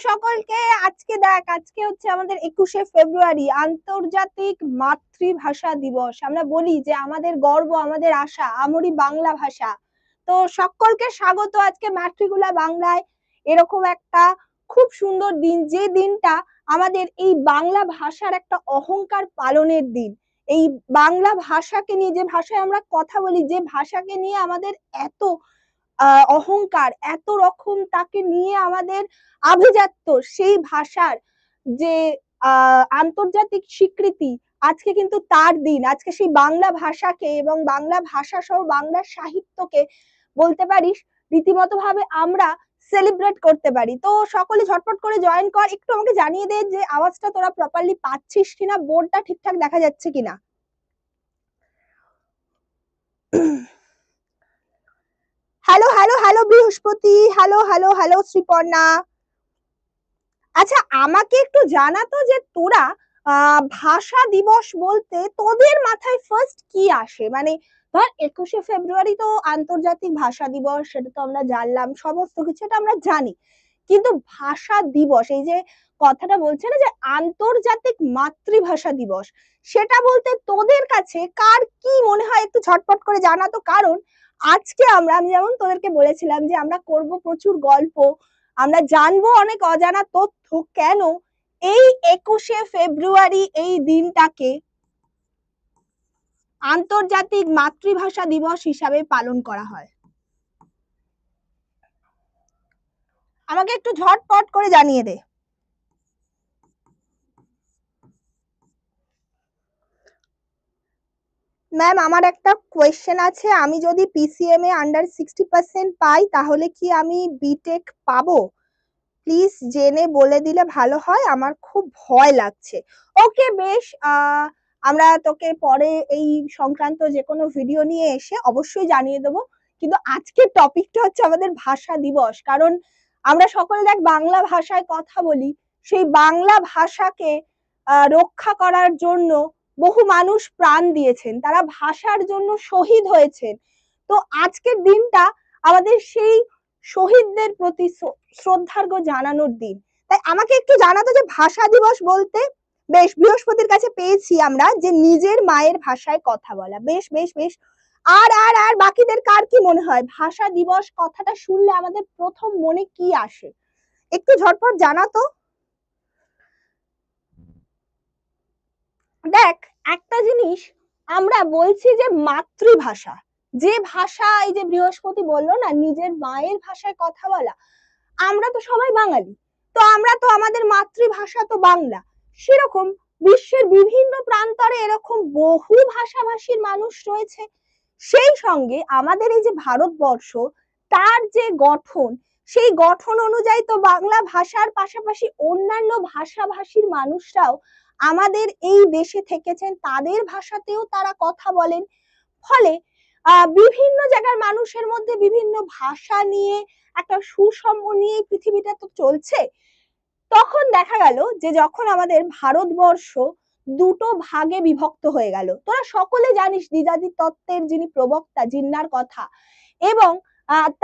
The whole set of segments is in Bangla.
সকলকে আজকে দেখ, আজকে হচ্ছে আমাদের একুশে ফেব্রুয়ারি, আন্তর্জাতিক মাতৃভাষা দিবস। আমরা বলি যে আমাদের গর্ব, আমাদের আশা, আমরি বাংলা ভাষা। তো সকলকে স্বাগত আজকে মাতৃগুলা বাংলায়। এরকম একটা খুব সুন্দর দিন, যে দিনটা আমাদের এই বাংলা ভাষার একটা অহংকার পালনের দিন। এই বাংলা ভাষাকে নিয়ে, যে ভাষায় আমরা কথা বলি, যে ভাষাকে নিয়ে আমাদের এত অহংকার এত রকম তাকে নিয়ে আমাদের আভিজাত্য, সেই ভাষার যে আন্তর্জাতিক স্বীকৃতি, আজকে কিন্তু তার দিন। আজকে সেই বাংলা ভাষাকে এবং বাংলা ভাষা সহ বাংলা সাহিত্যকে বলতে পারিস রীতিমতো ভাবে আমরা সেলিব্রেট করতে পারি। তো সকলে ঝটপট করে জয়েন কর। একটু আমাকে জানিয়ে দে যে আওয়াজটা তোরা প্রপারলি পাচ্ছিস কিনা বোর্ডটা ঠিকঠাক দেখা যাচ্ছে কিনা। Hello hello hello Brihaspati hello hello hello Sriparna আচ্ছা আমাকে একটু জানাতো যে তোরা ভাষা দিবস বলতে তোদের মাথায় ফার্স্ট কি আসে? মানে ধর, একুশে ফেব্রুয়ারি তো আন্তর্জাতিক ভাষা দিবস, সেটা তো আমরা জানলাম, সমস্ত কিছু এটা আমরা জানি। কিন্তু ভাষা দিবস, এই যে কথাটা বলছে না যে আন্তর্জাতিক মাতৃভাষা দিবস, সেটা বলতে তোদের কাছে কার কি মনে হয়? একটু ঝটপট করে জানাতো, কারণ আজকে আমরা, আমি যেমন তোদেরকে বলেছিলাম যে আমরা করব প্রচুর গল্প, আমরা জানব অনেক অজানা তথ্য, কেন এই একুশে ফেব্রুয়ারি এই দিনটাকে আন্তর্জাতিক মাতৃভাষা দিবস হিসাবে পালন করা হয়। আমাকে একটু ঝটপট করে জানিয়ে দে। ম্যাম আমার একটা কোয়েশ্চেন আছে। আমি যদি পিসিএম এ আন্ডার সিক্সটি পার্সেন্ট পাই, তাহলে কি আমি বিটেক পাবো? প্লিজ জেনে বলে দিলে ভালো হয়। আমার খুব ভয় লাগছে। ওকে বেশ আমরা তোকে পরে এই সংক্রান্ত যে কোনো ভিডিও নিয়ে এসে অবশ্যই জানিয়ে দেবো। কিন্তু আজকের টপিকটা হচ্ছে আমাদের ভাষা দিবস। কারণ আমরা সকলে দেখ বাংলা ভাষায় কথা বলি। সেই বাংলা ভাষাকে রক্ষা করার জন্য বহু মানুষ প্রাণ দিয়েছেন, তারা ভাষার জন্য শহীদ হয়েছেন। তো আজকের দিনটা আমাদের সেই শহীদদের প্রতি শ্রদ্ধার্ঘ জানানোর দিন। তাই আমাকে একটু জানাতো যে ভাষা দিবস বলতে বেশ, বৃহস্পতির কাছে পেয়েছি আমরা যে নিজের মায়ের ভাষায় কথা বলা। বেশ বেশ বেশ। আর আর আর বাকিদের কার কি মনে হয়? ভাষা দিবস কথাটা শুনলে আমাদের প্রথম মনে কি আসে? একটু ঝটপট জানাতো। দেখ একটা জিনিস আমরা বলছি যে মাতৃভাষা। যে ভাষা এই যে বৃহস্পতি বলল না, নিজের মায়ের ভাষায় কথা বলা, আমরা তো সবাই বাঙালি। তো আমরা তো আমাদের মাতৃভাষা তো বাংলা। সেরকম বিশ্বের বিভিন্ন প্রান্তরে এরকম বহু ভাষাভাষীর মানুষ রয়েছে। সেই সঙ্গে আমাদের এই যে ভারতবর্ষ, তার যে গঠন, সেই গঠন অনুযায়ী তো বাংলা ভাষার পাশাপাশি অন্যান্য ভাষাভাষীর মানুষরাও আমাদের এই দেশে থেকেছেন, তাদের ভাষাতেও তারা কথা বলেন। ফলে বিভিন্ন জায়গার মানুষের মধ্যে বিভিন্ন ভাষা নিয়ে, একটা সুষম্য নিয়ে পৃথিবীটা তো চলছে। তখন দেখা গেল যে, যখন আমাদের ভারতবর্ষ দুটো ভাগে বিভক্ত হয়ে গেল, তোরা সকলে জানিস দ্বিজাদি তত্ত্বের যিনি প্রবক্তা, জিন্নার কথা। এবং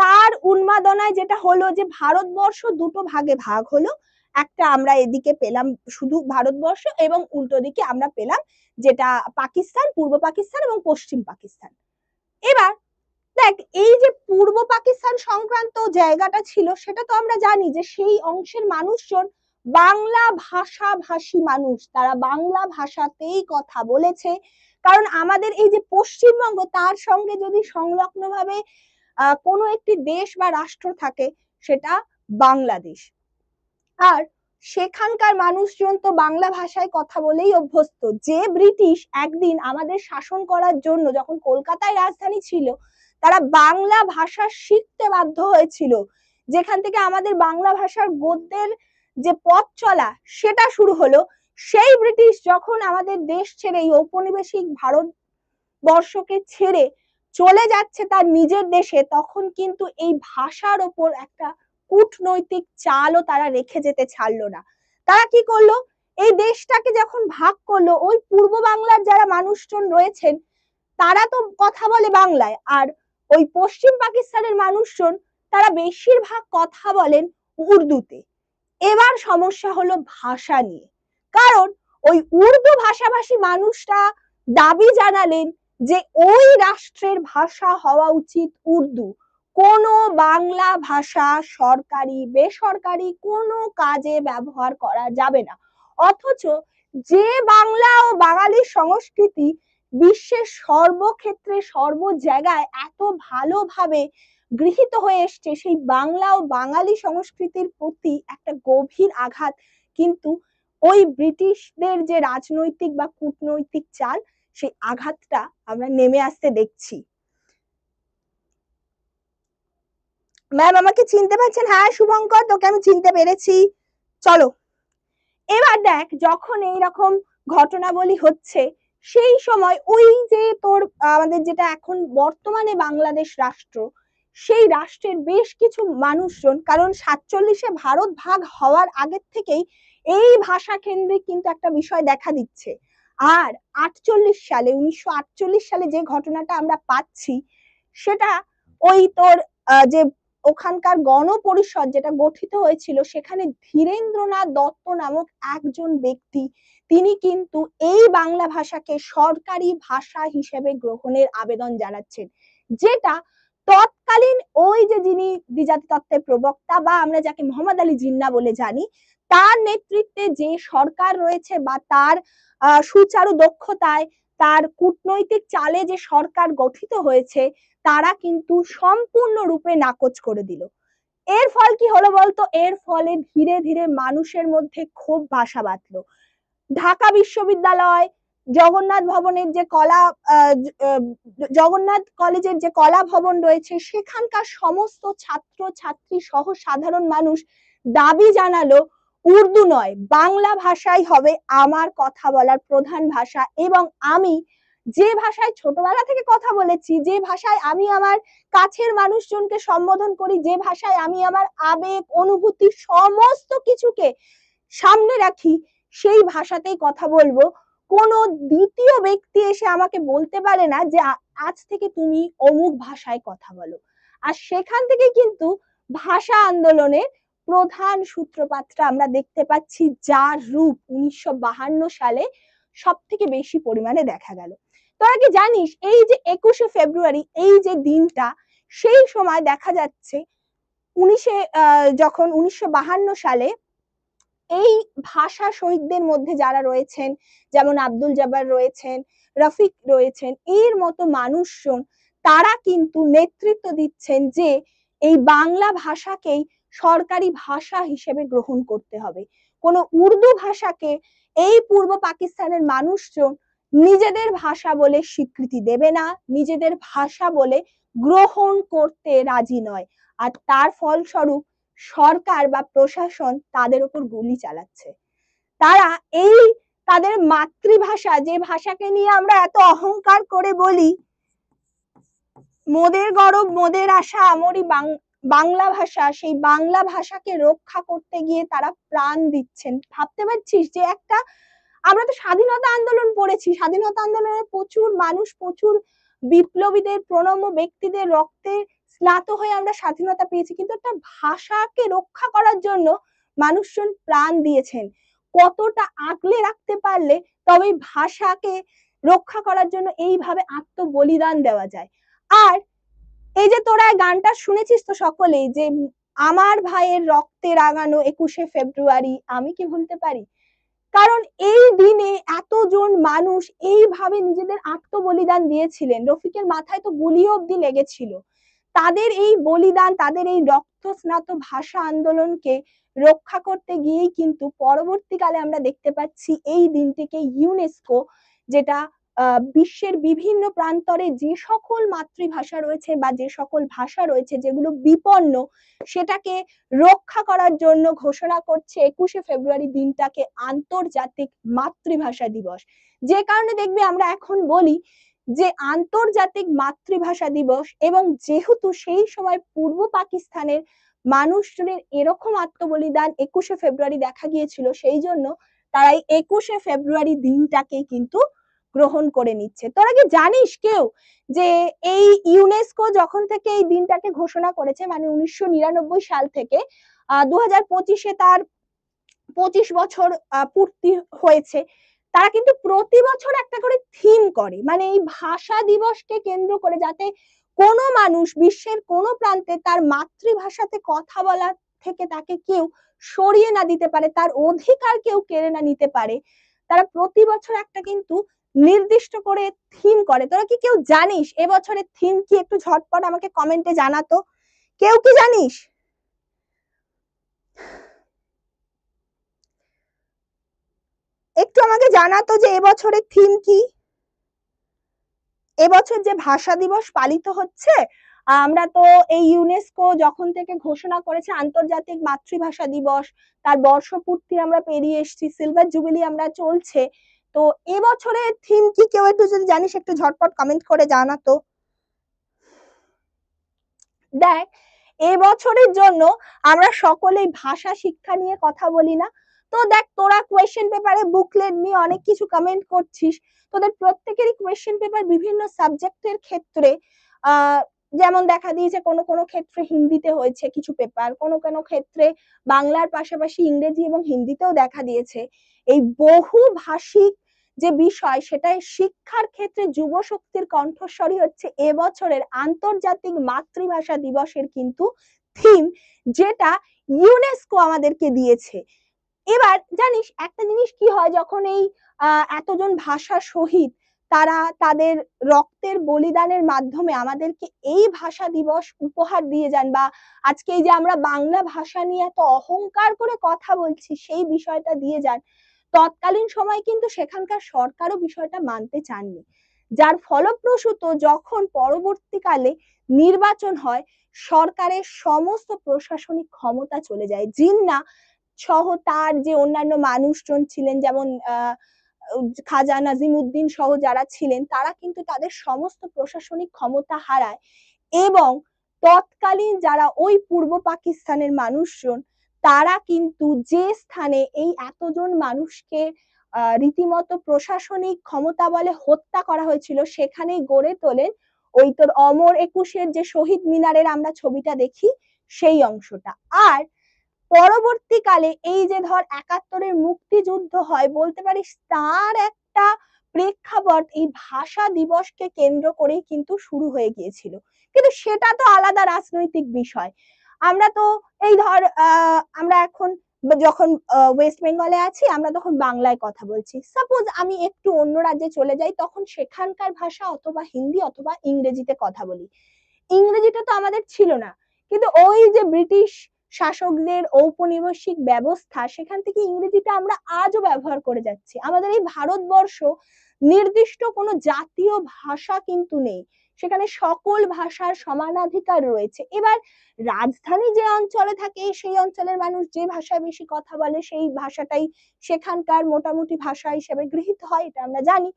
তার উন্মাদনায় যেটা হলো যে, ভারতবর্ষ দুটো ভাগে ভাগ হলো। একটা আমরা এদিকে পেলাম শুধু ভারতবর্ষ এবং উল্টো দিকে আমরা পেলাম যেটা পাকিস্তান, পূর্ব পাকিস্তান এবং পশ্চিম পাকিস্তান। এবার দেখ, এই যে পূর্ব পাকিস্তান সংক্রান্ত জায়গাটা ছিল, সেটা তো আমরা জানি যে সেই অংশের মানুষজন বাংলা ভাষা ভাষী মানুষ। তারা বাংলা ভাষাতেই কথা বলেছে। কারণ আমাদের এই যে পশ্চিমবঙ্গ, তার সঙ্গে যদি সংলগ্নভাবে কোনো একটি দেশ বা রাষ্ট্র থাকে, সেটা বাংলাদেশ। আর সেখানকার মানুষজন তো বাংলা ভাষায় কথা বলেই অভ্যস্ত। যে ব্রিটিশ একদিন আমাদের শাসন করার জন্য যখন কলকাতায় রাজধানী ছিল, তারা বাংলা ভাষা শিখতে বাধ্য হয়েছিল। যেখান থেকে আমাদের বাংলা ভাষার গদ্যের যে পথ চলা, সেটা শুরু হলো। সেই ব্রিটিশ যখন আমাদের দেশ ছেড়ে, এই ঔপনিবেশিক ভারত বর্ষকে ছেড়ে চলে যাচ্ছে তার নিজের দেশে, তখন কিন্তু এই ভাষার ওপর একটা কূটনৈতিক চালও তারা রেখে যেতে ছাড়লো না। তারা কি করল? এই দেশটাকে যখন ভাগ করল, ওই পূর্ব বাংলার যারা মানুষজন রয়েছেন, তারা তো কথা বলে বাংলায়, আর ওই পশ্চিম পাকিস্তানের মানুষজন, তারা বেশিরভাগ কথা বলেন উর্দুতে। এবার সমস্যা হলো ভাষা নিয়ে। কারণ ওই উর্দু ভাষাভাষী মানুষরা দাবি জানালেন যে ওই রাষ্ট্রের ভাষা হওয়া উচিত উর্দু। কোনো বাংলা ভাষা সরকারি, বেসরকারি কোনো কাজে ব্যবহার করা যাবে না। অথচ যে বাংলা ও বাঙালি সংস্কৃতি বিশ্বের সর্বক্ষেত্রে, সর্ব জায়গায় এত ভালোভাবে গৃহীত হয়ে এসছে, সেই বাংলা ও বাঙালি সংস্কৃতির প্রতি একটা গভীর আঘাত। কিন্তু ওই ব্রিটিশদের যে রাজনৈতিক বা কূটনৈতিক চাল, সেই আঘাতটা আমরা নেমে আসতে দেখছি। ম্যাম আমাকে চিনতে পারছেন? হ্যাঁ শুভঙ্কর, তোকে আমি চিনতে পেরেছি। চলো। এবার দেখ, যখন এইরকম ঘটনাবলী হচ্ছে, সেই সময় ওই যে তোর, আমাদের যেটা এখন বর্তমানে বাংলাদেশ রাষ্ট্র, সেই রাষ্ট্রের বেশ কিছু মানুষজন, কারণ সাতচল্লিশে ভারত ভাগ হওয়ার আগের থেকেই এই ভাষা কেন্দ্রিক কিন্তু একটা বিষয় দেখা দিচ্ছে। আর আটচল্লিশ সালে, উনিশশো আটচল্লিশ সালে যে ঘটনাটা আমরা পাচ্ছি, সেটা ওই তোর যে ওখানকার গণপরিষদ যেটা গঠিত হয়েছিল, সেখানে ধীরেন্দ্রনাথ দত্ত নামক একজন ব্যক্তি, তিনি কিন্তু এই বাংলা ভাষাকে সরকারি ভাষা হিসেবে গ্রহণের আবেদন জানাচ্ছেন। যেটা তৎকালীন ওই যে যিনি দ্বিজাতি তত্ত্বের প্রবক্তা বা আমরা যাকে মোহাম্মদ আলী জিন্না বলে জানি, তার নেতৃত্বে যে সরকার রয়েছে বা তার সুচারু দক্ষতায় তার কূটনৈতিক চালে যে সরকার গঠিত হয়েছে, তারা কিন্তু সম্পূর্ণরূপে নাকচ করে দিল। এর ফল কি হলো বলতো? এর ফলে ধীরে ধীরে মানুষের মধ্যে ক্ষোভ বাসা বাঁধলো। ঢাকা বিশ্ববিদ্যালয়, জগন্নাথ ভবনের যে কলা জগন্নাথ কলেজের যে কলা ভবন রয়েছে, সেখানকার সমস্ত ছাত্র ছাত্রী সহ সাধারণ মানুষ দাবি জানালো উর্দু নয়, বাংলা ভাষাই হবে আমার কথা বলার প্রধান ভাষা। এবং আমি যে ভাষায় ছোটবেলা থেকে কথা বলেছি, যে ভাষায় আমি আমার কাছের মানুষজনকে সম্বোধন করি, যে ভাষায় আমি আমার আবেগ, অনুভূতি সমস্ত কিছুকে সামনে রাখি, সেই ভাষাতেই কথা বলব। কোনো দ্বিতীয় ব্যক্তি এসে আমাকে বলতে পারে না যে আজ থেকে তুমি অমুক ভাষায় কথা বলো। আর সেখান থেকে কিন্তু ভাষা আন্দোলনের প্রধান সূত্রপাতটা আমরা দেখতে পাচ্ছি যার রূপ উনিশশো সালে সব থেকে বেশি পরিমাণে দেখা গেল। তোরা কি জানিস, এই যে একুশে ফেব্রুয়ারি, এই যে দিনটা, সেই সময় দেখা যাচ্ছে উনিশে যখন উনিশশো সালে এই ভাষা শহীদদের মধ্যে যারা রয়েছেন, যেমন আব্দুল জব্বার রয়েছেন, রফিক রয়েছেন, এর মতো মানুষজন, তারা কিন্তু নেতৃত্ব দিচ্ছেন যে এই বাংলা ভাষাকেই সরকারি ভাষা হিসেবে গ্রহণ করতে হবে। কোনো উর্দু ভাষাকে এই পূর্ব পাকিস্তানের মানুষজন নিজেদের ভাষা বলে স্বীকৃতি দেবে না, নিজেদের ভাষা বলে গ্রহণ করতে রাজি নয়। আর তার ফলস্বরূপ সরকার বা প্রশাসন তাদের উপর গুলি চালাচ্ছে। তারা এই তাদের মাতৃভাষা, যে ভাষাকে নিয়ে আমরা এত অহংকার করে বলি, মোদের গরব, মোদের আশা, আমরি বাংলা ভাষা, সেই বাংলা ভাষাকে রক্ষা করতে গিয়ে তারা প্রাণ দিচ্ছেন। ভাবতে পারছিস যে একটা, আমরা তো স্বাধীনতা আন্দোলন পড়েছি, স্বাধীনতা আন্দোলনে প্রচুর মানুষ, প্রচুর বিপ্লবীদের, প্রণম্য ব্যক্তিদের রক্তে স্নাত হয়ে আমরা স্বাধীনতা পেয়েছি। কিন্তু একটা ভাষাকে রক্ষা করার জন্য মানুষজন প্রাণ দিয়েছেন। কতটা আগলে রাখতে পারলে তবে ভাষাকে রক্ষা করার জন্য এইভাবে আত্মবলিদান দেওয়া যায়। আর এই যে তোরা গানটা শুনেছিস তো সকলেই যে আমার ভাইয়ের রক্তে রাগানো একুশে ফেব্রুয়ারি, আমি কি ভুলতে পারি? কারণ এই দিনে এতজন মানুষ এইভাবে নিজেদের আত্মবলিদান দিয়েছিলেন। রফিকের মাথায় তো গুলি অব্দি লেগেছিল। তাদের এই বলিদান, তাদের এই রক্ত স্নাত ভাষা আন্দোলনকে রক্ষা করতে গিয়েই কিন্তু পরবর্তীকালে আমরা দেখতে পাচ্ছি এই দিনটিকে ইউনেস্কো যেটা বিশ্বের বিভিন্ন প্রান্তরে যে সকল মাতৃভাষা রয়েছে বা যে সকল ভাষা রয়েছে যেগুলো বিপন্ন, সেটাকে রক্ষা করার জন্য ঘোষণা করছে একুশে ফেব্রুয়ারি দিনটাকে আন্তর্জাতিক মাতৃভাষা দিবস। যে কারণে দেখবে আমরা এখন বলি যে আন্তর্জাতিক মাতৃভাষা দিবস এবং যেহেতু সেই সময় পূর্ব পাকিস্তানের মানুষজনের এরকম আত্মবলিদান একুশে ফেব্রুয়ারি দেখা গিয়েছিল, সেই জন্য তারা এই একুশে ফেব্রুয়ারি দিনটাকে কিন্তু গ্রহণ করে নিচ্ছে। তোরা কি জানিস কেউ যে এই ইউনেস্কো যখন থেকে এই দিনটাকে ঘোষণা করেছে মানে উনিশশো নিরানব্বই সাল থেকে আহ দু তার পঁচিশ বছর পূর্তি হয়েছে, তারা কিন্তু প্রতি বছর একটা করে থিম করে। মানে এই ভাষা দিবসকে কেন্দ্র করে যাতে কোনো মানুষ বিশ্বের কোনো প্রান্তে তার মাতৃভাষাতে কথা বলা থেকে তাকে কেউ সরিয়ে না দিতে পারে, তার অধিকার কেউ কেড়ে না নিতে পারে। তারা প্রতি বছর একটা কিন্তু নির্দিষ্ট করে থিম করে। তোরা কি কেউ জানিস এবছরের থিম কি একটু ঝটপট আমাকে কমেন্টে জানাতো? কেউ কি জানিস? একটু আমাকে জানাতো যে এবছরের থিম কি? এবছর যে ভাষা দিবস পালিত হচ্ছে, আমরা তো এই ইউনেস্কো যখন থেকে ঘোষণা করেছে আন্তর্জাতিক মাতৃভাষা দিবস, তার বর্ষপূর্তি আমরা পেরিয়ে এসেছি সিলভার জুবিলি আমরা চলছে। তো এবছরের থিম কি? কেউ একটু যদি জানিস, একটু ঝটপট কমেন্ট করে জানাতো দেখ, এবছরের জন্য আমরা সকলেই ভাষা, শিক্ষা নিয়ে কথা বলি না। তো দেখ, তোরা কোয়েশ্চেন পেপারে বুকলেট নিয়ে অনেক কিছু কমেন্ট করছিস। তোদের প্রত্যেকেরই কোয়েশ্চেন পেপার বিভিন্ন সাবজেক্টের ক্ষেত্রে যেমন দেখা দিয়েছে কোনো কোনো ক্ষেত্রে হিন্দিতে হয়েছে কিছু পেপার কোনো কোনো ক্ষেত্রে বাংলার পাশাপাশি ইংরেজি এবং হিন্দিতেও দেখা দিয়েছে। এই বহু ভাষিক যে বিষয় সেটাই শিক্ষার ক্ষেত্রে যুব শক্তির কণ্ঠস্বরই হচ্ছে এবছরের আন্তর্জাতিক মাতৃভাষা দিবসের কিন্তু থিম যেটা ইউনেস্কো আমাদেরকে দিয়েছে। এবার জানিস একটা জিনিস কি হয় যখন এই এতজন ভাষা শহীদ তারা তাদের রক্তের বলিদানের মাধ্যমে আমাদেরকে এই ভাষা দিবস উপহার দিয়ে যান বা আজকে যে আমরা বাংলা ভাষা নিয়ে এত অহংকার করে কথা বলছি সেই বিষয়টা দিয়ে যান। তৎকালীন সময় কিন্তু সেখানকার সরকারও বিষয়টা মানতে চাননি। যার ফলপ্রসূত যখন পরবর্তীকালে নির্বাচন হয়, সরকারের সমস্ত প্রশাসনিক ক্ষমতা চলে যায়। জিন্না সহ তার যে অন্যান্য মানুষজন ছিলেন, যেমন খাজা নাজিম উদ্দিন সহ যারা ছিলেন, তারা কিন্তু তাদের সমস্ত প্রশাসনিক ক্ষমতা হারায় এবং তৎকালীন যারা ওই পূর্ব পাকিস্তানের মানুষজন তারা কিন্তু যে স্থানে এই এতজন মানুষকে রীতিমতো প্রশাসনিক ক্ষমতা বলে হত্যা করা হয়েছিল, সেখানেই গড়ে তোলেন ওই তোর অমর একুশের যে শহীদ মিনারের আমরা ছবিটা দেখি, সেই অংশটা। আর পরবর্তীকালে এই যে ধর একাত্তরের মুক্তিযুদ্ধ হয়, বলতে পারিস তার একটা প্রেক্ষাপট এই ভাষা দিবসকে কেন্দ্র করেই কিন্তু শুরু হয়ে গিয়েছিল। কিন্তু সেটা তো আলাদা রাজনৈতিক বিষয়। আমরা তো এই ধর আমরা এখন যখন ওয়েস্ট বেঙ্গলে আছি, আমরা তখন বাংলায় কথা বলছি। সাপোজ আমি একটু অন্য রাজ্যে চলে যাই, তখন সেখানকার ভাষা অথবা হিন্দি অথবা ইংরেজিতে কথা বলি। ইংরেজিটা তো আমাদের ছিল না। কিন্তু ওই যে ব্রিটিশ শাসকদের ঔপনিবেশিক ব্যবস্থা, সেখান থেকে ইংরেজিটা আমরা আজও ব্যবহার করে যাচ্ছি। আমাদের এই ভারতবর্ষ নির্দিষ্ট কোনো জাতীয় ভাষা কিন্তু নেই। সেখানে সকল ভাষার সমানাধিকার রয়েছে। এবার রাজধানী যে অঞ্চলে থাকে, সেই অঞ্চলের মানুষ যে ভাষায় বেশি কথা বলে, সেই ভাষাটাই সেখানকার মোটামুটি ভাষা হিসেবে গৃহীত হয়, এটা আমরা জানি।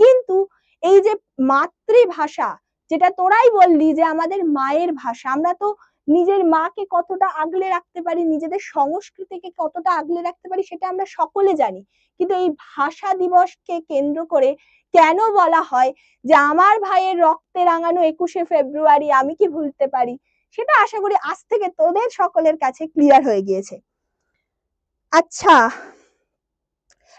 কিন্তু এই যে মাতৃভাষা, যেটা তোরাই বললি যে আমাদের মায়ের ভাষা, আমরা তো নিজের মাকে কতটা আগলে রাখতে পারি, নিজেদের সংস্কৃতিকে কতটা আগলে রাখতে পারি, সেটা আমরা সকলে জানি। কিন্তু এই ভাষা দিবসকে কেন্দ্র করে কেন বলা হয় যে আমার ভাইয়ের রক্তে রাঙানো একুশে ফেব্রুয়ারি আমি কি ভুলতে পারি? সেটা আশা করি আজ থেকে তোদের সকলের কাছে ক্লিয়ার হয়ে গিয়েছে। আচ্ছা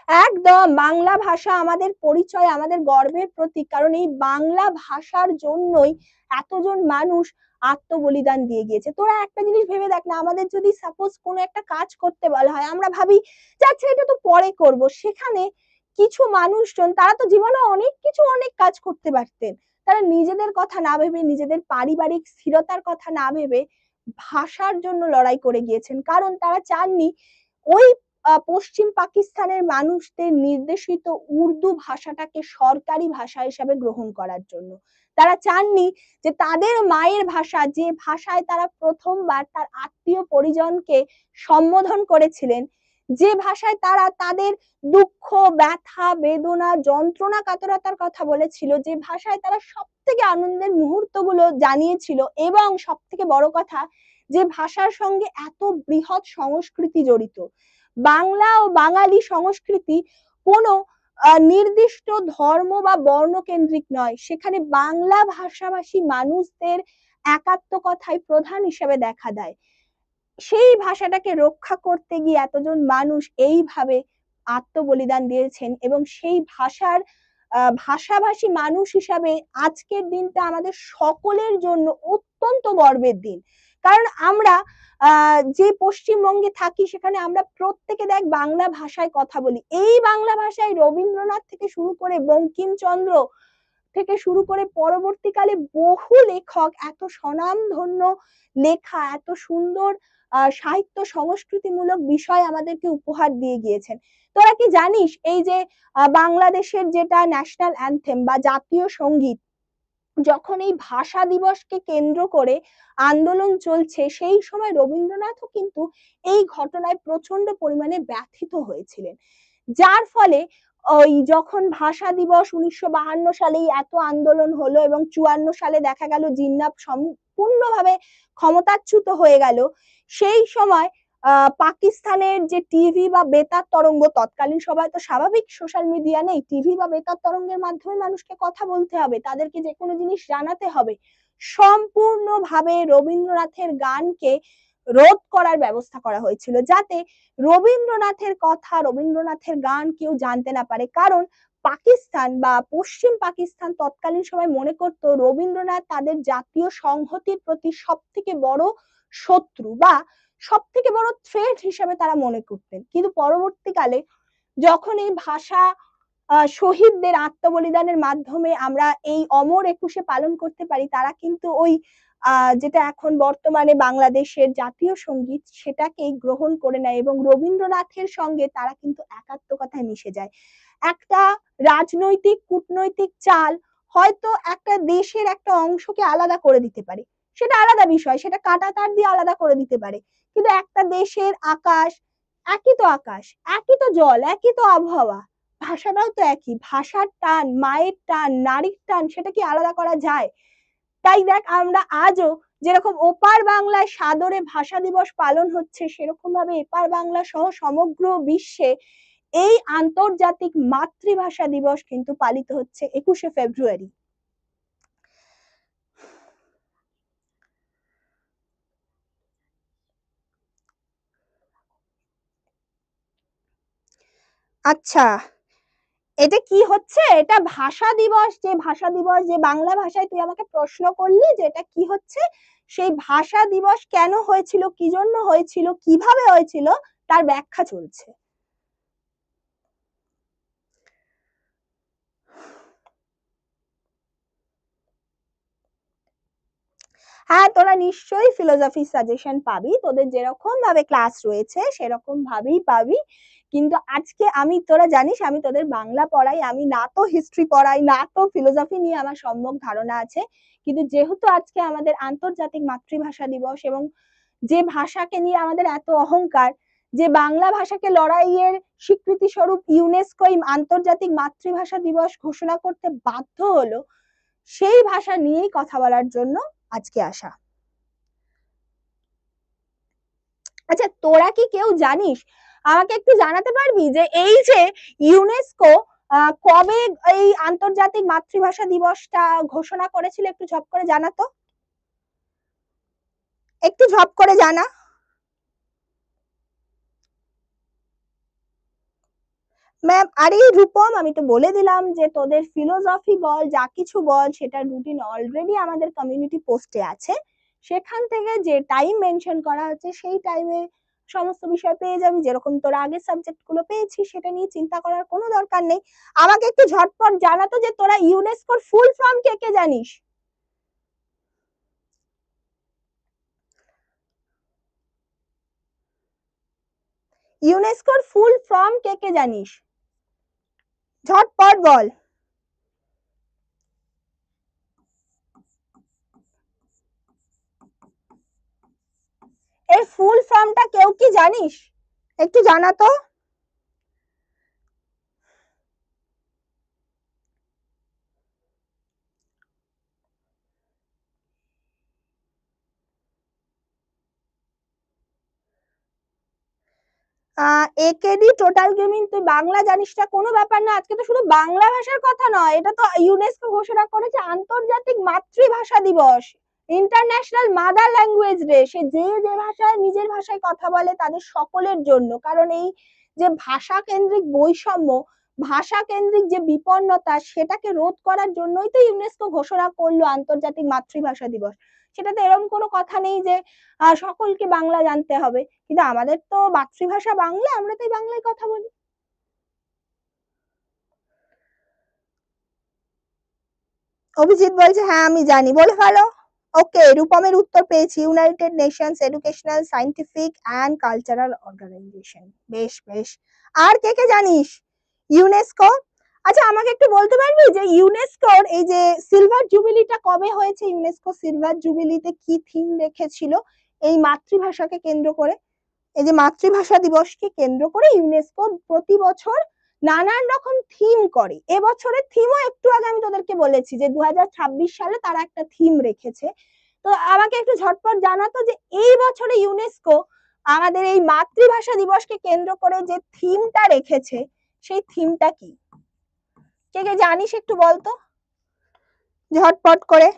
একদম বাংলা ভাষা আমাদের পরিচয়, আমাদের গর্বের প্রতীক, কারণ এই বাংলা ভাষার জন্যই এতজন মানুষ আত্মবলিদান দিয়ে গিয়েছে। তোরা একটা জিনিস ভেবে দেখ না, আমাদের যদি সাপোজ কোনো একটা কাজ করতে বলা হয়, আমরা ভাবি, যাচ্ছে, এটা তো পরে করব। সেখানে কিছু মানুষজন, তারা তো জীবনে অনেক কিছু অনেক কাজ করতে পারতেন। তারা নিজেদের কথা না ভেবে, নিজেদের পারিবারিক স্থিরতার কথা না ভেবে ভাষার জন্য লড়াই করে গিয়েছেন। কারণ তারা চাননি ওই পশ্চিম পাকিস্তানের মানুষদের নির্দেশিত উর্দু ভাষাটাকে সরকারি ভাষা হিসাবে গ্রহণ করার জন্য। তারা চাননি যে তাদের মায়ের ভাষা, যে ভাষায় তারা প্রথমবার তার আত্মীয় পরিজনকে সম্বোধন করেছিলেন যে ভাষায় তারা তাদের দুঃখ, ব্যথা, বেদনা, যন্ত্রণা, কাতরতার কথা বলেছিল, যে ভাষায় তারা সব থেকে আনন্দের মুহূর্তগুলো জানিয়েছিল এবং সব থেকে বড় কথা, যে ভাষার সঙ্গে এত বৃহৎ সংস্কৃতি জড়িত। বাংলা ও বাঙালি সংস্কৃতি কোনো নির্দিষ্ট ধর্ম বা বর্ণ কেন্দ্রিক নয়। সেখানে বাংলা ভাষাভাষী মানুষদের একাত্ম কথাই প্রধান হিসেবে দেখা দেয়। সেই ভাষাটাকে রক্ষা করতে গিয়ে এতজন মানুষ এইভাবে আত্মবলিদান দিয়েছেন এবং সেই ভাষার ভাষাভাষী মানুষ হিসাবে আজকের দিনটা আমাদের সকলের জন্য অত্যন্ত গর্বের দিন। কারণ আমরা যে পশ্চিমবঙ্গে থাকি সেখানে আমরা প্রত্যেকে দেখ বাংলা ভাষায় কথা বলি। এই বাংলা ভাষায় রবীন্দ্রনাথ থেকে শুরু করে বঙ্কিমচন্দ্র থেকে শুরু করে পরবর্তীকালে বহু লেখক, এত স্বনামধন্য লেখা, এত সুন্দর সাহিত্য সংস্কৃতিমূলক বিষয় আমাদেরকে উপহার দিয়ে গিয়েছেন। তোরা কি জানিস এই যে বাংলাদেশের যেটা ন্যাশনাল অ্যান্থেম বা জাতীয় সংগীত, যখন এই ভাষা দিবসকে কেন্দ্র করে আন্দোলন চলছে, সেই সময় রবীন্দ্রনাথও কিন্তু এই ঘটনায় প্রচণ্ড পরিমাণে ব্যথিত হয়েছিলেন। যার ফলে ওই যখন ভাষা দিবস উনিশশো সালেই এত আন্দোলন হলো এবং চুয়ান্ন সালে দেখা গেল জিন্নাপ সম্পূর্ণভাবে ক্ষমতাচ্যুত হয়ে গেল, সেই সময় পাকিস্তানের যে টিভি বা বেতার তরঙ্গ তৎকালীন সবাই তো স্বাভাবিক সোশ্যাল মিডিয়া নেই, টিভি বা বেতার তরঙ্গের মাধ্যমে মানুষকে কথা বলতে হবে, তাদেরকে যে কোনো জিনিস জানাতে হবে। সম্পূর্ণভাবে রবীন্দ্রনাথের গানকে রোধ করার ব্যবস্থা করা হয়েছিল যাতে রবীন্দ্রনাথের কথা, রবীন্দ্রনাথের গান কেউ জানতে না পারে। কারণ পাকিস্তান বা পশ্চিম পাকিস্তান তৎকালীন সময় মনে করত রবীন্দ্রনাথ তাদের জাতীয় সংহতির প্রতি সব থেকে বড় শত্রু বা সব থেকে বড় থ্রেট হিসেবে তারা মনে করতেন। কিন্তু পরবর্তীকালে যখন এই ভাষা শহীদদের আত্মবলিদানের মাধ্যমে আমরা এই অমর একুশে পালন করতে পারি, তারা কিন্তু ওই যেটা এখন বর্তমানে বাংলাদেশের জাতীয় সংগীত সেটাকেই গ্রহণ করে নেয় এবং রবীন্দ্রনাথের সঙ্গে তারা কিন্তু একাত্মকতায় মিশে যায়। একটা রাজনৈতিক, কূটনৈতিক চাল হয়তো একটা দেশের একটা অংশকে আলাদা করে দিতে পারে। সেটা আলাদা বিষয়, সেটা কাটা তার দিয়ে আলাদা করে দিতে পারে। কিন্তু একটা দেশের আকাশ, একই তো আকাশ, একই তো জল, একই তো আবহাওয়া, ভাষাটাও তো একই। ভাষার টান, মায়ের টান, নারীর টান, সেটা কি আলাদা করা যায়? তাই দেখ আমরা আজও যেরকম ওপার বাংলায় সাদরে ভাষা দিবস পালন হচ্ছে সেরকম ভাবে এপার বাংলা সহ সমগ্র বিশ্বে এই আন্তর্জাতিক মাতৃভাষা দিবস কিন্তু পালিত হচ্ছে একুশে ফেব্রুয়ারি। আচ্ছা এটা কি হচ্ছে? এটা ভাষা দিবস। যে ভাষা দিবস, যে বাংলা ভাষায় তুই আমাকে প্রশ্ন করলি যে এটা কি হচ্ছে, সেই ভাষা দিবস কেন হয়েছিল, কি জন্য হয়েছিল, কীভাবে হয়েছিল, তার ব্যাখ্যা চলছে। হ্যাঁ তোরা নিশ্চয়ই ফিলোসফি সাজেশন পাবি। তোদের যেরকম ভাবে ক্লাস রয়েছে সেরকম ভাবেই পাবি। কিন্তু আজকে আমি, তোরা জানিস, আমি তোদের বাংলা পড়াই, আমি না তো হিস্ট্রি পড়াই, না তো ফিলোসফি নিয়ে আমার সম্যক ধারণা আছে। কিন্তু যেহেতু আজকে আমাদের আন্তর্জাতিক মাতৃভাষা দিবস এবং যে ভাষাকে নিয়ে আমাদের এত অহংকার, যে বাংলা ভাষাকে লড়াইয়ের স্বীকৃতি স্বরূপ ইউনেস্কো আন্তর্জাতিক মাতৃভাষা দিবস ঘোষণা করতে বাধ্য হলো, সেই ভাষা নিয়েই কথা বলার জন্য আজকে আসা। আচ্ছা তোরা কি কেউ জানিস আমাকে একটু জানাতে পারবি যে এই যে ইউনেস্কো কবে এই আন্তর্জাতিক মাতৃভাষা দিবসটা ঘোষণা করেছিল? একটু ঝপ করে জানাতো একটু ঝপ করে জানা। ম্যাম, আরে রূপম, আমি তো বলে দিলাম যে তোদের ফিলোসফি বল, যা কিছু বল সেটা রুটিন অলরেডি আমাদের কমিউনিটি পোস্টে আছে। সেখান থেকে যে টাইম মেনশন করা হচ্ছে, সেই টাইমে সমস্ত বিষয় পেয়ে যাবি। যেরকম তোরা আগের সাবজেক্টগুলো পেয়েছিস সেটা নিয়ে চিন্তা করার কোনো দরকার নেই। আমাকে একটু ঝটপট জানাতো যে তোরা ইউনেস্কোর ফুল ফর্ম কে কে জানিস? ইউনেস্কোর ফুল ফর্ম কে কে জানিস? ঝটপট বল। এর ফুল ফর্মটা কেউ কি জানিস? একটু জানা তো। একেডি টোটাল গেমিং তুই বাংলা জানিস না কোনো ব্যাপার না, আজকে তো শুধু বাংলা ভাষার কথা নয়, এটা তো ইউনেস্কো ঘোষণা করেছে আন্তর্জাতিক মাতৃভাষা দিবস। ইন্টারন্যাশনাল মাদার ল্যাঙ্গুয়েজ ডে সে যে যে ভাষায় নিজের ভাষায় কথা বলে তাদের সকলের জন্য। কারণ এই যে ভাষা কেন্দ্রিক বৈষম্য ভাষা কেন্দ্রিক যে বিপন্নতা, সেটাকে রোধ করার জন্যই তো ইউনেস্কো ঘোষণা করল আন্তর্জাতিক মাতৃভাষা দিবস। সেটাতে এরকম কোনো কথা নেই যে সকলকে বাংলা জানতে হবে। কিন্তু আমাদের তো মাতৃভাষা বাংলা, আমরা তো বাংলায় কথা বলি। অভিজিৎ বলছে হ্যাঁ আমি জানি। বলে ভালো ওকে রূপমের উত্তর পেয়েছি United Nations Educational Scientific and Cultural Organization বেশ বেশ। আর কে কে জানিস? ইউনেস্কো আচ্ছা আমাকে একটু বলতে পারবি যে ইউনেস্কোর এই যে সিলভার জুবিলিটা কবে হয়েছে? ইউনেস্কো সিলভার জুবিলিতে কি থিম রেখেছিল? এই মাতৃভাষাকে কেন্দ্র করে, এই যে মাতৃভাষা দিবসকে কেন্দ্র করে ইউনেস্কো প্রতি বছর নানান রকম থিম করে। এবছরের থিমও একটু আগে আমি তোদেরকে বলেছি যে দু হাজার ছাব্বিশ সালে তারা একটা থিম রেখেছে। তো আমাকে একটু ঝটপট জানাতো যে এই বছরে ইউনেস্কো আমাদের এই মাতৃভাষা দিবসকে কেন্দ্র করে যে থিমটা রেখেছে, সেই থিমটা কি? কে কে জানিস একটু বলতো? ঝটপট করে।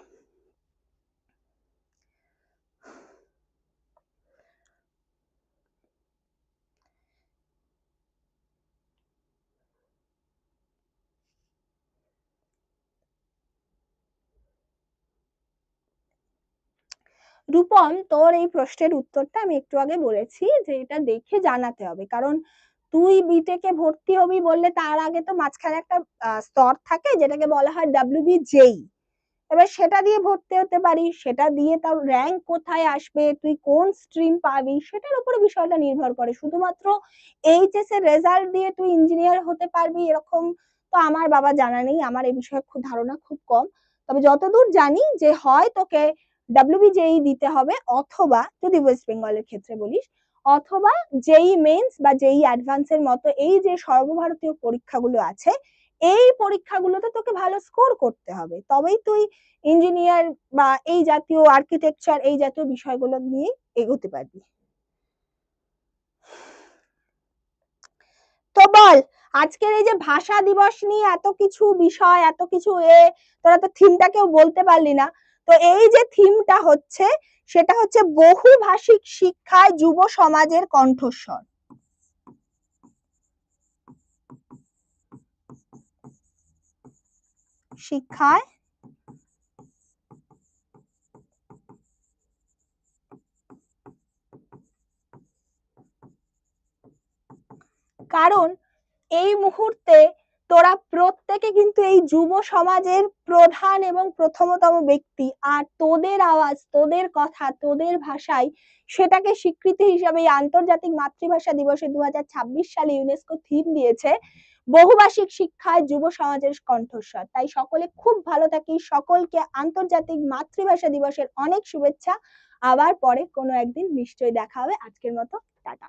রূপম, তোর এই প্রশ্নের উত্তরটা আমি একটু আগে বলেছি যে এটা দেখে জানাতে হবে। কারণ তুই বিটেকে ভর্তি হবি বললে তার আগে তো মাঝখানে একটা স্তর থাকে যেটাকে বলা হয় ডাব্লিউবি জেই এবার সেটা দিয়ে ভর্তি হতে পারিস সেটা দিয়ে তার র্যাঙ্ক কোথায় আসবে, তুই কোন স্ট্রিম পাবি, সেটার উপরে বিষয়টা নির্ভর করে। শুধুমাত্র এইচএস এর রেজাল্ট দিয়ে তুই ইঞ্জিনিয়ার হতে পারবি এরকম তো আমার বাবা জানা নেই, আমার এই বিষয়ে ধারণা খুব কম। তবে যতদূর জানি যে হয় তোকে ডাব্লিউবিজেই দিতে হবে অথবা যদি ওয়েস্ট বেঙ্গলের ক্ষেত্রে বলিস, অথবা জেই মেন্স বা জেই অ্যাডভান্সের মতো এই যে সর্বভারতীয় পরীক্ষাগুলো আছে, এই পরীক্ষাগুলোতে তোকে ভালো স্কোর করতে হবে। তবেই তুই ইঞ্জিনিয়ার বা এই জাতীয় আর্কিটেকচার এই জাতীয় বিষয়গুলো নিয়ে এগোতে পারবি। তো বল, আজকের এই যে ভাষা দিবস নিয়ে এত কিছু বিষয়, এত কিছু এ, তোরা তো থিমটাকেও বলতে পারলি না। তো এই যে থিমটা হচ্ছে, সেটা হচ্ছে বহুভাষিক শিক্ষায় যুব সমাজের কণ্ঠস্বর। শিক্ষায় কারণ এই মুহূর্তে তোরা প্রত্যেকে কিন্তু এই যুব সমাজের প্রধান এবং প্রথমতম ব্যক্তি। আর তোদের আওয়াজ, তোদের কথা, তোদের ভাষায় সেটাকে স্বীকৃতি হিসাবে আন্তর্জাতিক মাতৃভাষা দিবসে দুহাজার ছাব্বিশ সালে ইউনেস্কো থিম দিয়েছে বহুভাষিক শিক্ষায় যুব সমাজের কণ্ঠস্বর। তাই সকলে খুব ভালো থাকি, সকলকে আন্তর্জাতিক মাতৃভাষা দিবসের অনেক শুভেচ্ছা। আবার পরে কোনো একদিন নিশ্চয়ই দেখা হবে। আজকের মতো টাটা।